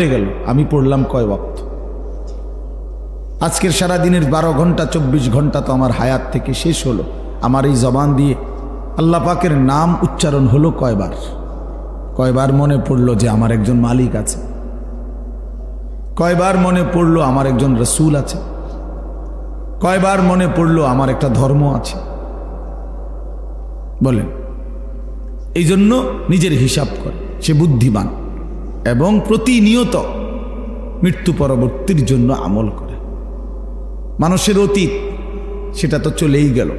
হয়ে গেল। আমি পড়লাম কয় বক্ত আজকের সারা দিনের বারো ঘণ্টা, চব্বিশ ঘণ্টা তো আমার হায়াত থেকে শেষ হলো। আমার এই জবান দিয়ে আল্লাহ পাকের নাম উচ্চারণ হলো কয়বার? কয়বার মনে পড়ল যে আমার একজন মালিক আছে? কয়বার মনে পড়ল আমার একজন রসুল আছে? কয়বার মনে পড়ল আমার একটা ধর্ম আছে? বলেন, এই জন্য নিজের হিসাব করে, সে বুদ্ধিমান। এবং প্রতিনিয়ত মৃত্যু পরবর্তীর জন্য আমল করে। মানুষের অতীত, সেটা তো চলেই গেল।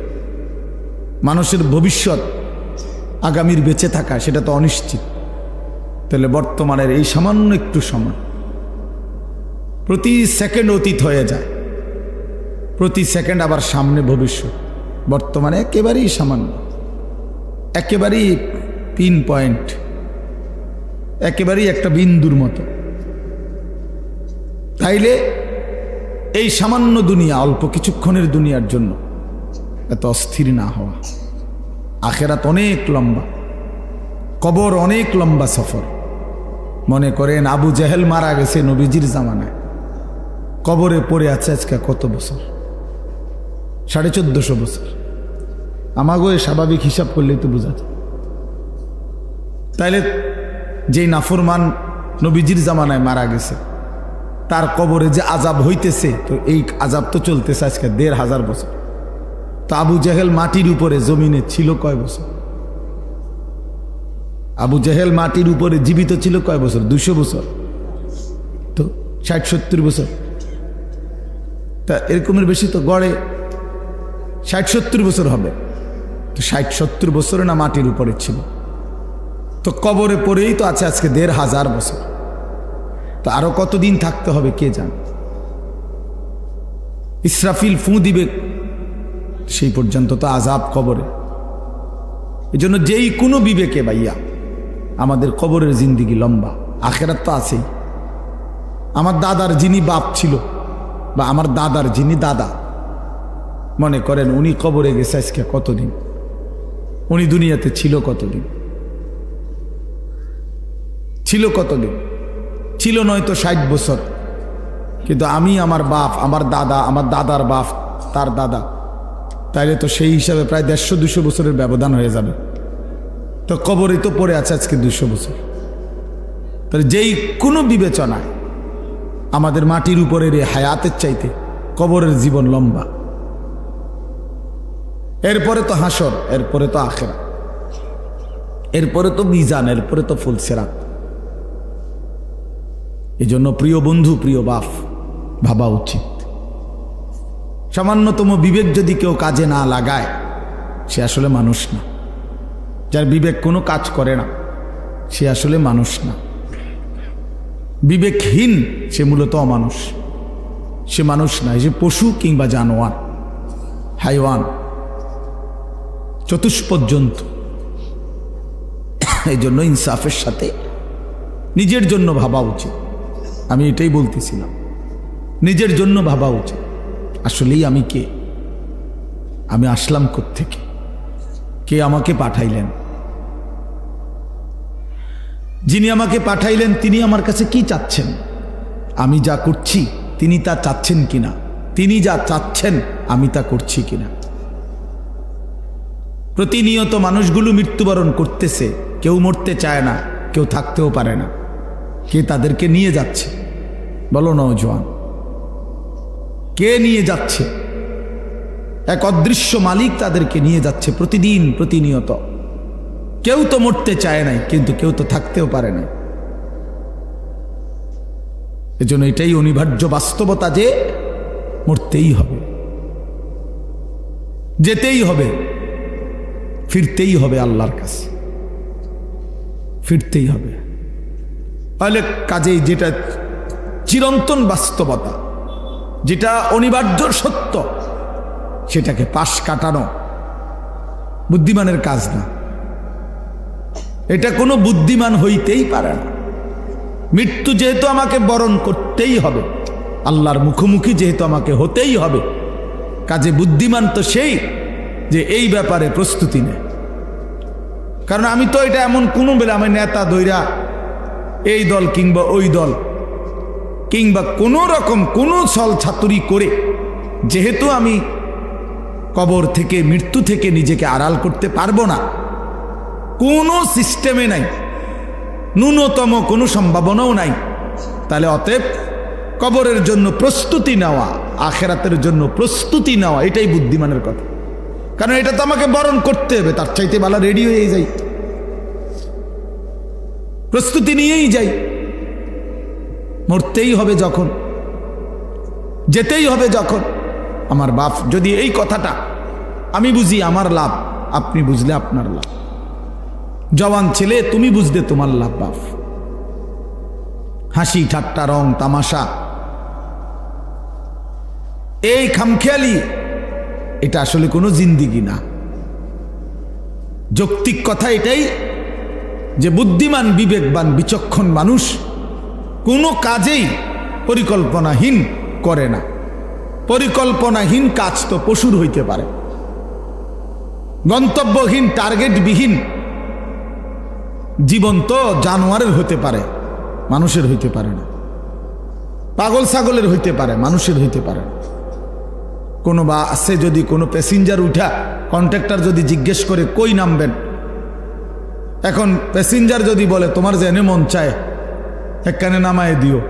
মানুষের ভবিষ্যৎ আগামীর বেঁচে থাকা, সেটা তো অনিশ্চিত। তাহলে বর্তমানের এই সামান্য একটু সময়, প্রতি সেকেন্ড অতীত হয়ে যায়। প্রতি সেকেন্ড আবার সামনে ভবিষ্যৎ। বর্তমানে একেবারেই সামান্য, একেবারেই পিন পয়েন্ট। একেবারেই একটা বিন্দুর মতো। তাইলে এই সামান্য দুনিয়া অল্প কিছুক্ষণের দুনিয়ার জন্য এত অস্থির না হওয়া। আখেরাত অনেক লম্বা, কবর অনেক লম্বা সফর। মনে করেন আবু জেহেল মারা গেছে নবীজির জামানায়। কবরে পড়ে আছে আজকে কত বছর? সাড়ে চোদ্দশো বছর। আমাগো স্বাভাবিক হিসাব করলেই তো বোঝা যায়। তাইলে যেই নাফরমান নবীজির জামানায় মারা গেছে, তার কবরে যে আজাব হইতেছে, তো এই আজাব তো চলতেছে আজকে দেড় হাজার বছর। তো আবু জাহেল মাটির উপরে জমিনে ছিল কয় বছর? আবু জাহেল মাটির উপরে জীবিত ছিল কয় বছর? দুশো বছর। তো ষাট সত্তর বছর। তা এরকমের বেশি তো গড়ে ষাট সত্তর বছর হবে। তো ষাট সত্তর বছরে না মাটির উপরে ছিল? তো কবরে পড়েই তো আছে আজকে দেড় হাজার বছর। তো আরও কতদিন থাকতে হবে কে জান? ইসরাফিল ফু দিবে সেই পর্যন্ত তো আজাব কবরে। এই জন্য যেই কোনো বিবেকে ভাইয়া, আমাদের কবরের জিন্দিগি লম্বা, আখেরাত তো আছেই। আমার দাদার যিনি বাপ ছিল, বা আমার দাদার যিনি দাদা, মনে করেন উনি কবরে গেছে আজকে কতদিন? উনি দুনিয়াতে ছিল কতদিন? ছিল কতদিন? ছিল নয়তো ষাট বছর। কিন্তু আমি আমার বাপ, আমার দাদা, আমার দাদার বাপ, তার দাদা, তাইলে তো সেই হিসাবে প্রায় দেড়শো, দুশো বছরের ব্যবধান হয়ে যাবে। তো কবরে তো পড়ে আছে আজকে দুশো বছর। তাহলে যেই কোনো বিবেচনায় আমাদের মাটির উপরের এই হায়াতের চাইতে কবরের জীবন লম্বা। এরপরে তো হাসর, এরপরে তো আখেরা এরপরে তো মিজান, এরপরে তো ফুলসেরাত। এই জন্য প্রিয় বন্ধু, প্রিয় বাপ, ভাবা উচিত। সামান্যতম বিবেক যদি কেউ কাজে না লাগায়, সে আসলে মানুষ না। যার বিবেক কোনো কাজ করে না, সে আসলে মানুষ না। বিবেকহীন, সে মূলত অমানুষ। সে মানুষ না সে পশু কিংবা জানোয়ার, হাইওয়ান চতুষ্পদ জন্তু এই জন্য ইনসাফের সাথে নিজের জন্য ভাবা উচিত। আমি এটাই বলতেছিলাম। নিজের জন্য ভাবা উচিত। আসলেই আমি কে? আমি আসলাম থেকে কে আমাকে পাঠাইলেন? যিনি আমাকে পাঠাইলেন, তিনি আমার কাছে কি চাচ্ছেন? আমি যা করছি, তিনি তা চাচ্ছেন কিনা? তিনি যা চাচ্ছেন, আমি তা করছি কিনা? প্রতিনিয়ত মানুষগুলো মৃত্যুবরণ করতেছে। কেউ মরতে চায় না, কেউ থাকতেও পারে না। কে তাদেরকে নিয়ে যাচ্ছে? বলো নজওয়ান কে নিয়ে যাচ্ছে? এক অদৃশ্য মালিক তাদেরকে নিয়ে যাচ্ছে প্রতিদিন প্রতিনিয়ত। কেউ তো মরতে চায় নাই, কিন্তু কেউ তো থাকতেও পারে না এজন্য এটাই অনিবার্য বাস্তবতা যে মরতেই হবে। যেতেই হবে, ফিরতেই হবে আল্লাহর কাছে। ফিরতেই হবে। তাহলে কাজেই যেটা চিরন্তন বাস্তবতা, যেটা অনিবার্য সত্য, সেটাকে পাশ কাটানো বুদ্ধিমানের কাজ না। এটা কোনো বুদ্ধিমান হইতেই পারে না। মৃত্যু যেহেতু আমাকে বরণ করতেই হবে, আল্লাহর মুখোমুখি যেহেতু আমাকে হতেই হবে, কাজে বুদ্ধিমান তো সেই যে এই ব্যাপারে প্রস্তুতি নেয়। কারণ আমি তো এটা এমন কোনো বেলা আমি নেতা দৈরা এই দল কিংবা ওই দল কিংবা কোনো রকম কোনো ছল ছাতুরি করে, যেহেতু আমি কবর থেকে, মৃত্যু থেকে নিজেকে আড়াল করতে পারব না, কোনো সিস্টেমে নাই, ন্যূনতম কোনো সম্ভাবনাও নাই, তাহলে অতএব কবরের জন্য প্রস্তুতি নেওয়া, আখেরাতের জন্য প্রস্তুতি নেওয়া, এটাই বুদ্ধিমানের কথা। কারণ এটা তো আমাকে বরণ করতে হবে, তার চাইতে বালা রেডি হয়ে যাই। প্রস্তুতি নিয়েই যাই। মরতেই হবে যখন, যেতেই হবে যখন। আমার বাপ, যদি এই কথাটা আমি বুঝি, আমার লাভ, আপনি বুঝলে আপনার লাভ। জওয়ান ছেলে, তুমি বুঝতে তোমার লাভ, বাপ। হাসি, ঠাট্টা, রং, তামাশা। এই খামখেয়ালি, এটা আসলে কোনো জিন্দিগি না। যৌক্তিক কথা এটাই যে বুদ্ধিমান, বিবেকবান, বিচক্ষণ মানুষ কোনো কাজেই পরিকল্পনাহীন করে না। পরিকল্পনাহীন কাজ তো পশুর হইতে পারে। গন্তব্যহীন, টার্গেটবিহীন জীবন তো জানোয়ারের হতে পারে, মানুষের হইতে পারে না। পাগল ছাগলের হইতে পারে, মানুষের হইতে পারে না। কোনো বা আছে যদি কোনো প্যাসেঞ্জার উঠা, কন্ট্রাক্টর যদি জিজ্ঞেস করে, কই নামবেন? এখন প্যাসেঞ্জার যদি বলে, তোমার জেনে মন চায় একখানে নামায় দিও।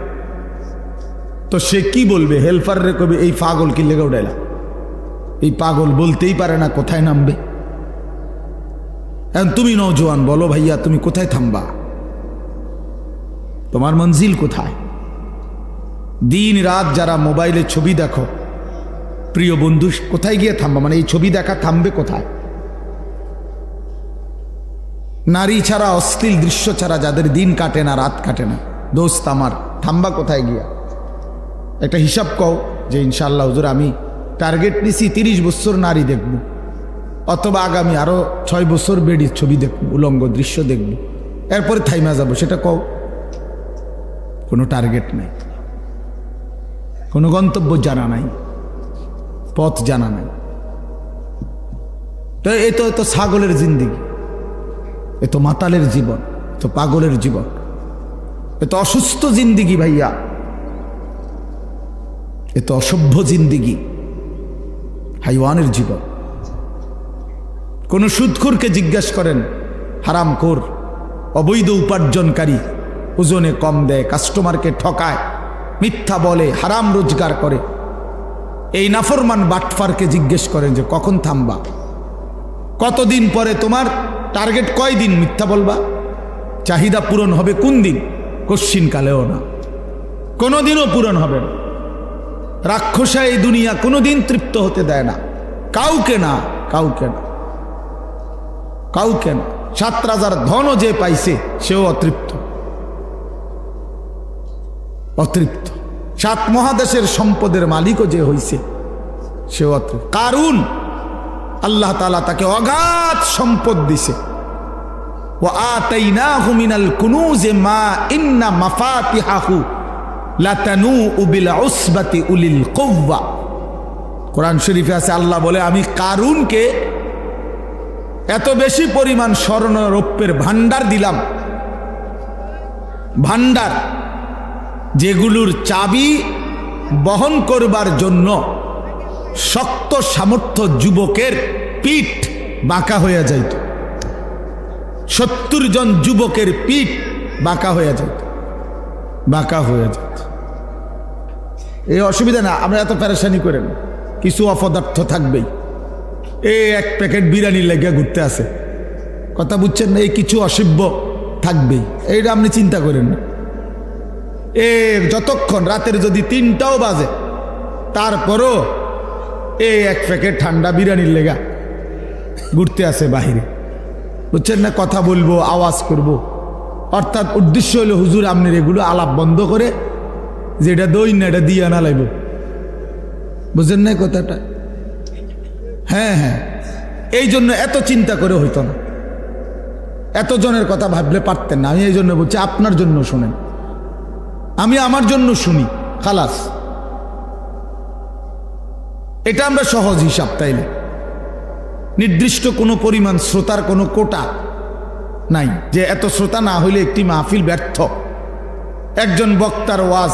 তো সে কি বলবে? হেল্পার রে কবে এই পাগল কি লেগে উঠাইলা এই পাগল বলতেই পারে না কোথায় নামবে। এখন তুমি নৌজওয়ান বলো ভাইয়া, তুমি কোথায় থামবা? তোমার মঞ্জিল কোথায়? দিন রাত যারা মোবাইলে ছবি দেখো, প্রিয় বন্ধু, কোথায় গিয়ে থামবা? মানে এই ছবি দেখা থামবে কোথায়? নারী ছাড়া অশ্লীল দৃশ্য ছাড়া যাদের দিন কাটে না, রাত কাটে না। দোস্ত আমার, থামবা কোথায় গিয়া? একটা হিসাব কও যে ইনশাল্লাহ হুজুর, আমি টার্গেট নিছি তিরিশ বছর নারী দেখব, অথবা আগামী আরও ছয় বছর বেডির ছবি দেখব, উলঙ্গ দৃশ্য দেখব, এরপরে থাইমা যাব, সেটা কও। কোনো টার্গেট নাই, কোনো গন্তব্য জানা নাই, পথ জানা নাই। তো এ তো এ তো ছাগলের জিন্দিগি, এ তো মাতালের জীবন তো পাগলের জীবন। এ তো অসুস্থ জিন্দিগি ভাইয়া। এ তো অসভ্য জিন্দিগি। হাইওয়ানের জীবন। কোন সুদখুরকে জিজ্ঞেস করেন, হারাম কোর অবৈধ উপার্জনকারী, ওজনে কম দেয়, কাস্টমারকে ঠকায়, মিথ্যা বলে, হারাম রোজগার করে। এই নাফরমান বাটফারকে জিজ্ঞেস করেন যে, কখন থামবা? কতদিন পরে তোমার টার্গেট কয় দিন মিথ্যা বলবা? চাহিদা পূরণ হবে কোন দিন? কশ্চিন কালেও না। কোনোদিনও পূরণ হবে না। রাক্ষসা এই দুনিয়া কোনোদিন তৃপ্ত হতে দেয় না। কাউকে না কাউকে না। কাউকে না। সাত রাজার ধনও যে পাইছে, সেও অতৃপ্ত। অতৃপ্ত। সাত মহাদেশের সম্পদের মালিকও যে হইছে, সেও অতৃপ্ত। কারুন? আল্লাহ তালা তাকে অগাধ সম্পদ দিছে। মিনাল কুনুজে মা ইন্না মাফাতিহাহু লাতানু উবিল উসবাতি উলিল কৌবা কোরআন শরীফে আছে, আল্লাহ বলে, আমি কারুনকে এত বেশি পরিমাণ স্বর্ণ রৌপ্যের ভান্ডার দিলাম। ভান্ডার যেগুলোর চাবি বহন করবার জন্য শক্ত সামর্থ্য যুবকের পিঠ বাঁকা হয়ে যাইত। সত্তর জন যুবকের পিঠ বাঁকা হয়ে যাইত বাঁকা হয়ে যেত এই অসুবিধা না, আমরা এত প্যারেশানি করেন, কিছু অপদার্থ থাকবেই। এই এক প্যাকেট বিরিয়ানি লেগে ঘুরতে আসে কথা বুঝছেন না, এই কিছু অসভ্য থাকবেই, এইটা আপনি চিন্তা করেন না। এ যতক্ষণ রাতের যদি তিনটাও বাজে, তারপরও এই এক প্যাকেট ঠান্ডা বিরিয়ানির লেগা ঘুরতে আসে বাহিরে। বুঝছেন না? কথা বলব, আওয়াজ করব। অর্থাৎ উদ্দেশ্য হলো হুজুর আপনার এগুলো আলাপ বন্ধ করে যে এটা দই না, এটা দিয়ে আনা লাগবে। বুঝেন না কথাটা? হ্যাঁ হ্যাঁ। এই জন্য এত চিন্তা করে হইতো না। এত জনের কথা ভাবলে পারতেন না। আমি এই জন্য বলছি, আপনার জন্য শোনেন। আমি আমার জন্য শুনি, খালাস। এটা আমরা সহজ হিসাব তাইলে। নির্দিষ্ট কোনো পরিমাণ শ্রোতার কোনো কোটা নাই। যে এত শ্রোতা না হইলে একটি মাহফিল ব্যর্থ। একজন বক্তার ওয়াজ